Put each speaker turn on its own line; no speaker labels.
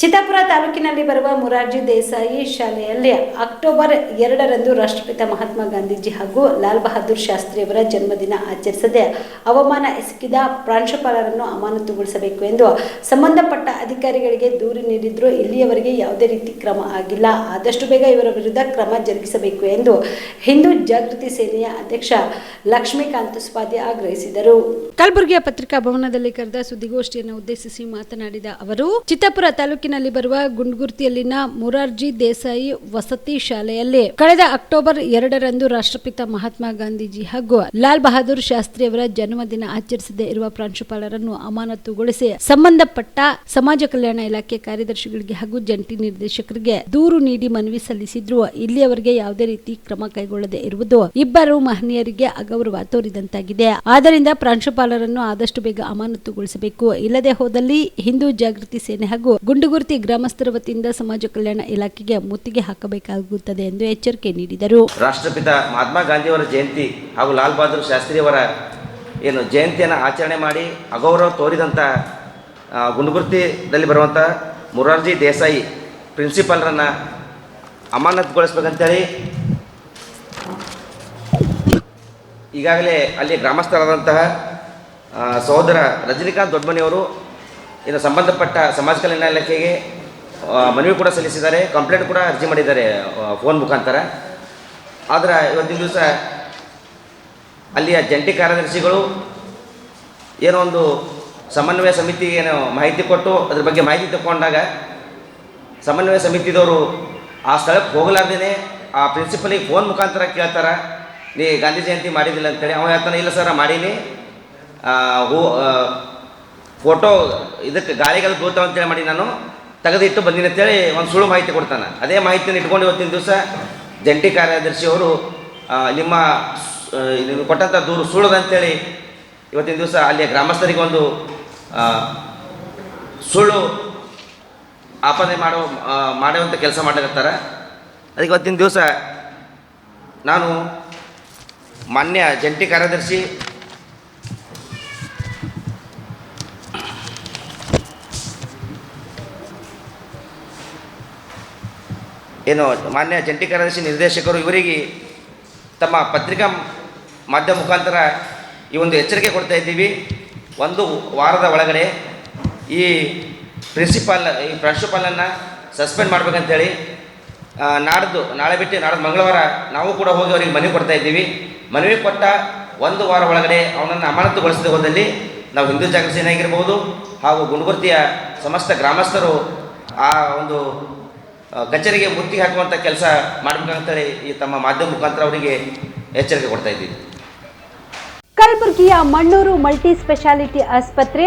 ಚಿತ್ತಾಪುರ ತಾಲೂಕಿನಲ್ಲಿ ಬರುವ ಮುರಾರ್ಜಿ ದೇಸಾಯಿ ಶಾಲೆಯಲ್ಲಿ ಅಕ್ಟೋಬರ್ ಎರಡರಂದು ರಾಷ್ಟ್ರಪಿತ ಮಹಾತ್ಮ ಗಾಂಧೀಜಿ ಹಾಗೂ ಲಾಲ್ ಬಹದ್ದೂರ್ ಶಾಸ್ತ್ರಿಯವರ ಜನ್ಮದಿನ ಆಚರಿಸದೆ ಅವಮಾನ ಎಸಗಿದ ಪ್ರಾಂಶುಪಾಲರನ್ನು ಅಮಾನತುಗೊಳಿಸಬೇಕು ಎಂದು ಸಂಬಂಧಪಟ್ಟ ಅಧಿಕಾರಿಗಳಿಗೆ ದೂರು ನೀಡಿದ್ರು ಇಲ್ಲಿಯವರೆಗೆ ಯಾವುದೇ ರೀತಿ ಕ್ರಮ ಆಗಿಲ್ಲ. ಆದಷ್ಟು ಬೇಗ ಇವರ ವಿರುದ್ಧ ಕ್ರಮ ಜರುಗಿಸಬೇಕು ಎಂದು ಹಿಂದೂ ಜಾಗೃತಿ ಸೇನೆಯ ಅಧ್ಯಕ್ಷ ಲಕ್ಷ್ಮೀಕಾಂತ್ ಸ್ವಾದಿ ಆಗ್ರಹಿಸಿದರು. ಕಲಬುರಗಿಯ ಪತ್ರಿಕಾ ಭವನದಲ್ಲಿ ಕರೆದ ಸುದ್ದಿಗೋಷ್ಠಿಯನ್ನು ಉದ್ದೇಶಿಸಿ ಮಾತನಾಡಿದ ಅವರು, ಚಿತ್ತಾಪುರ ತಾಲೂಕಿನಲ್ಲಿ ಬರುವ ಗುಂಡ್ಗುರ್ತಿಯಲ್ಲಿನ ಮುರಾರ್ಜಿ ದೇಸಾಯಿ ವಸತಿ ಶಾಲೆಯಲ್ಲಿ ಕಳೆದ ಅಕ್ಟೋಬರ್ ಎರಡರಂದು ರಾಷ್ಟ್ರಪಿತ ಮಹಾತ್ಮ ಗಾಂಧೀಜಿ ಹಾಗೂ ಲಾಲ್ ಬಹದ್ದೂರ್ ಶಾಸ್ತ್ರಿಯವರ ಜನ್ಮದಿನ ಆಚರಿಸದೇ ಇರುವ ಪ್ರಾಂಶುಪಾಲರನ್ನು ಅಮಾನತುಗೊಳಿಸಿ ಸಂಬಂಧಪಟ್ಟ ಸಮಾಜ ಕಲ್ಯಾಣ ಇಲಾಖೆ ಕಾರ್ಯದರ್ಶಿಗಳಿಗೆ ಹಾಗೂ ಜಂಟಿ ನಿರ್ದೇಶಕರಿಗೆ ದೂರು ನೀಡಿ ಮನವಿ ಸಲ್ಲಿಸಿದ್ರು. ಇಲ್ಲಿಯವರೆಗೆ ಯಾವುದೇ ರೀತಿ ಕ್ರಮ ಕೈಗೊಳ್ಳದೆ ಇರುವುದು ಇಬ್ಬರು ಮಹನೀಯರಿಗೆ ಅಗೌರವ ತೋರಿದಂತಾಗಿದೆ. ಆದ್ದರಿಂದ ಪ್ರಾಂಶುಪಾಲರನ್ನು ಆದಷ್ಟು ಬೇಗ ಅಮಾನತುಗೊಳಿಸಬೇಕು. ಇಲ್ಲದೆ ಹೋದಲ್ಲಿ ಹಿಂದೂ ಜಾಗೃತಿ ಸೇನೆ ಹಾಗೂ ಗುಂಡುಗುರ್ತಿ ಗ್ರಾಮಸ್ಥರ ವತಿಯಿಂದ ಸಮಾಜ ಕಲ್ಯಾಣ ಇಲಾಖೆಗೆ ಮುತ್ತಿಗೆ ಹಾಕಬೇಕಾಗುತ್ತದೆ ಎಂದು ಎಚ್ಚರಿಕೆ ನೀಡಿದರು.
ರಾಷ್ಟ್ರಪಿತ ಮಹಾತ್ಮ ಗಾಂಧಿಯವರ ಜಯಂತಿ ಹಾಗೂ ಲಾಲ್ ಬಹದ್ದೂರ್ ಶಾಸ್ತ್ರಿಯವರ ಏನು ಜಯಂತಿಯನ್ನು ಆಚರಣೆ ಮಾಡಿ ಅಗೌರವ ತೋರಿದಂಥ ಗುಂಡುಗುರ್ತಿದಲ್ಲಿ ಬರುವಂಥ ಮುರಾರ್ಜಿ ದೇಸಾಯಿ ಪ್ರಿನ್ಸಿಪಾಲ್ರನ್ನು ಅಮಾನತುಗೊಳಿಸ್ಬೇಕಂತೇಳಿ ಈಗಾಗಲೇ ಅಲ್ಲಿ ಗ್ರಾಮಸ್ಥರಾದಂತಹ ಸಹೋದರ ರಜನಿಕಾಂತ್ ದೊಡ್ಡಮನಿಯವರು ಇನ್ನು ಸಂಬಂಧಪಟ್ಟ ಸಮಾಜ ಕಲ್ಯಾಣ ಇಲಾಖೆಗೆ ಮನವಿ ಕೂಡ ಸಲ್ಲಿಸಿದ್ದಾರೆ. ಕಂಪ್ಲೇಂಟ್ ಕೂಡ ಅರ್ಜಿ ಮಾಡಿದ್ದಾರೆ ಫೋನ್ ಮುಖಾಂತರ. ಆದರೆ ಇವತ್ತಿನ ದಿವಸ ಅಲ್ಲಿಯ ಜಂಟಿ ಕಾರ್ಯದರ್ಶಿಗಳು ಏನೋ ಒಂದು ಸಮನ್ವಯ ಸಮಿತಿಗೆ ಏನೋ ಮಾಹಿತಿ ಕೊಟ್ಟು ಅದ್ರ ಬಗ್ಗೆ ಮಾಹಿತಿ ತಗೊಂಡಾಗ ಸಮನ್ವಯ ಸಮಿತಿದವರು ಆ ಸ್ಥಳಕ್ಕೆ ಹೋಗಲಾರ್ದೇ ಆ ಪ್ರಿನ್ಸಿಪಲಿಗೆ ಫೋನ್ ಮುಖಾಂತರ ಕೇಳ್ತಾರೆ, ನೀ ಗಾಂಧಿ ಜಯಂತಿ ಮಾಡಿದಿಲ್ಲ ಅಂತೇಳಿ. ಅವ ಹೇಳ್ತಾನೆ, ಇಲ್ಲ ಸರ್, ಮಾಡೀನಿ. ಹೂ ಫೋಟೋ ಇದಕ್ಕೆ ಗಾಳಿಗೆಲ್ಲ ಬೀಳ್ತಾವ ಅಂತೇಳಿ ಮಾಡಿ ನಾನು ತೆಗೆದಿಟ್ಟು ಬಂದಿನಿ ಅಂತೇಳಿ ಒಂದು ಸುಳ್ಳು ಮಾಹಿತಿ ಕೊಡ್ತಾನೆ. ಅದೇ ಮಾಹಿತಿಯನ್ನು ಇಟ್ಕೊಂಡು ಇವತ್ತಿನ ದಿವಸ ಜಂಟಿ ಕಾರ್ಯದರ್ಶಿಯವರು ಅವರು ನಿಮ್ಮ ನಿಮಗೆ ಕೊಟ್ಟಂಥ ದೂರು ಸುಳ್ಳದ ಅಂತೇಳಿ ಇವತ್ತಿನ ದಿವಸ ಅಲ್ಲಿಯ ಗ್ರಾಮಸ್ಥರಿಗೆ ಒಂದು ಸುಳ್ಳು ಆಪಾದನೆ ಮಾಡೋ ಮಾಡುವಂಥ ಕೆಲಸ ಮಾಡಿರ್ತಾರೆ. ಅದಕ್ಕೆ ಇವತ್ತಿನ ದಿವಸ ನಾನು ಮಾನ್ಯ ಜಂಟಿ ಕಾರ್ಯದರ್ಶಿ ಏನು ಮಾನ್ಯ ಜಂಟಿ ಕಾರ್ಯದರ್ಶಿ ನಿರ್ದೇಶಕರು ಇವರಿಗೆ ತಮ್ಮ ಪತ್ರಿಕಾ ಮಾಧ್ಯಮ ಮುಖಾಂತರ ಈ ಒಂದು ಎಚ್ಚರಿಕೆ ಕೊಡ್ತಾ ಇದ್ದೀವಿ. ಒಂದು ವಾರದ ಒಳಗಡೆ ಈ ಪ್ರಿನ್ಸಿಪಾಲ್, ಈ ಪ್ರಾಂಶುಪಾಲನ್ನು ಸಸ್ಪೆಂಡ್ ಮಾಡ್ಬೇಕಂತೇಳಿ ನಾಡ್ದು, ನಾಳೆ ಬಿಟ್ಟು ನಾಡ್ದು ಮಂಗಳವಾರ ನಾವು ಕೂಡ ಹೋಗಿ ಅವರಿಗೆ ಮನವಿ ಕೊಡ್ತಾ ಇದ್ದೀವಿ. ಮನವಿ ಕೊಟ್ಟ ಒಂದು ವಾರ ಒಳಗಡೆ ಅವನನ್ನು ಅಮಾನತುಗೊಳಿಸದೆ ಹೋದಲ್ಲಿ ನಾವು ಹಿಂದೂ ಜಾಗೃತಿ ಆಗಿರ್ಬೋದು ಹಾಗೂ ಗುಣಗುರ್ತಿಯ ಸಮಸ್ತ ಗ್ರಾಮಸ್ಥರು ಆ ಒಂದು ಕಚೇರಿಗೆ ಮುತ್ತಿ ಹಾಕುವಂಥ ಕೆಲಸ ಮಾಡಬೇಕಂತೇಳಿ ಈ ತಮ್ಮ ಮಾಧ್ಯಮ ಮುಖಾಂತರ ಅವರಿಗೆ ಎಚ್ಚರಿಕೆ ಕೊಡ್ತಾ ಇದ್ದೀವಿ.
ಕಲಬುರಗಿಯ ಮಣ್ಣೂರು ಮಲ್ಟಿ ಸ್ಪೆಷಾಲಿಟಿ ಆಸ್ಪತ್ರೆ